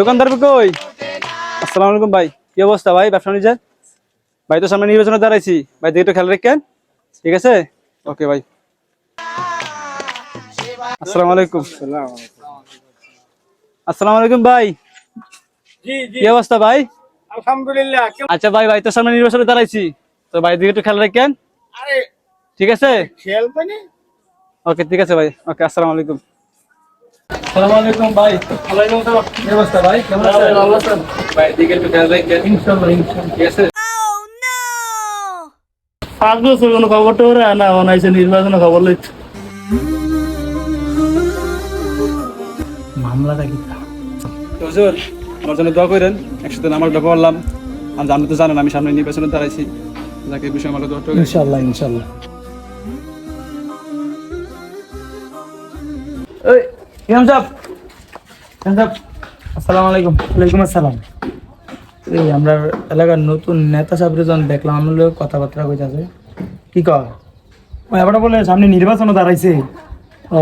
দোকানদার কই? আসসালামু আলাইকুম ভাই। কি অবস্থা ভাই? ব্যবসা বাণিজ্যের ভাই তো সামনে নির্বাচনে দাঁড়াইছি। ভাই দিকে একটু খেয়াল রাখেন। ঠিক আছে? ওকে ভাই। আসসালামু আলাইকুম। আসসালামু আলাইকুম ভাই। কি অবস্থা ভাই? আলহামদুলিল্লাহ। আচ্ছা ভাই ভাই তো সামনে নির্বাচনে দাঁড়াইছি। তো ভাই দিকে একটু খেয়াল রাখেন। ঠিক আছে? ওকে ঠিক আছে ভাই। ওকে আসসালামু আলাইকুম। আসসালামু আলাইকুম ভাই। ওয়ালাইকুম আসসালাম কি অবস্থা ভাই? কেমন আছেন? ভালো আছেন? ভাই দিকে একটু খেয়াল ইনশাআল্লাহ ইনশাআল্লাহ ঠিক আছে? পাঁচ বছর কোনো খবর টবর না মনে হয়েছে নির্বাচনে খবর লইছে। মামলাটা কি? হুজুর আমার জন্য দোয়া করেন একসাথে নামাজটা পড়লাম। আর আপনি তো জানেন আমি সামনে নির্বাচনে দাঁড়াইছি। যাকে বিষয়ে আমার দোয়া ইমাম সাহেব ইমাম সাহেব আসসালামু আলাইকুম। ওয়ালাইকুম আসসালাম। এই আমরা এলাকার নতুন নেতা সাহেবের যখন দেখলাম আমার লোক কথাবার্তা কইতাছে। কি কর ওই এবারে বলে সামনে নির্বাচনও দাঁড়াইছে। ও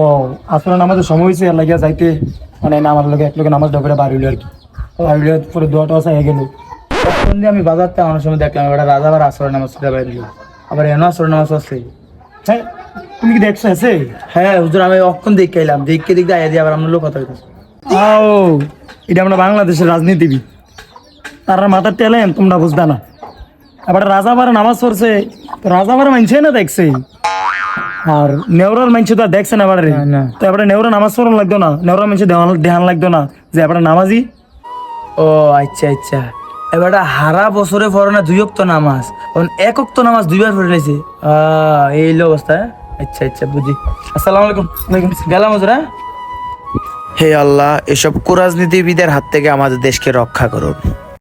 আসলে নামাজের সময় হয়েছে লাগিয়া যাইতে। মানে না আমার লোকে এক লোকে নামাজ ডাকরে বার হইল আর কি। বার হইলে পরে দোয়াটা আসা হয়ে গেল। তখন দিয়ে আমি বাজারতে আমার সময় দেখলাম এবার রাজা আবার আসরে নামাজ বাইরে আবার এনে আসরে নামাজ আসছে হ্যাঁ তুমি কি দেখছ এসে? হ্যাঁ হুজুর আমি অক্ষণ দেখে এলাম। দেখতে দেখতে আইয়া দিয়ে আবার আমার লোক কথা কইতাছে। আও এটা আমরা বাংলাদেশের রাজনীতিবিদ। তারা মাথার টেলেন তোমরা বুঝবা না। এবার রাজাবার নামাজ পড়ছে তো রাজাবার মানছে না দেখছে? আর নেওরার মানছে তো দেখছে না এবারে। তো এবারে নেওরা নামাজ পড়ানো লাগতো না নেওরা মানছে ধ্যান লাগতো না যে এবারে নামাজি। ও আচ্ছা আচ্ছা। এবার হারা বছরে পড়ে না দুই অক্ত নামাজ এখন এক অক্ত নামাজ দুইবার পড়ে আহ, এই অবস্থা হ্যাঁ? আচ্ছা আচ্ছা বুঝি। আসসালামু আলাইকুম। ওয়ালাইকুম গেলাম হুজুর হ্যাঁ? হে আল্লাহ, এসব কুরাজনীতিবিদের হাত থেকে আমাদের দেশকে রক্ষা করুন।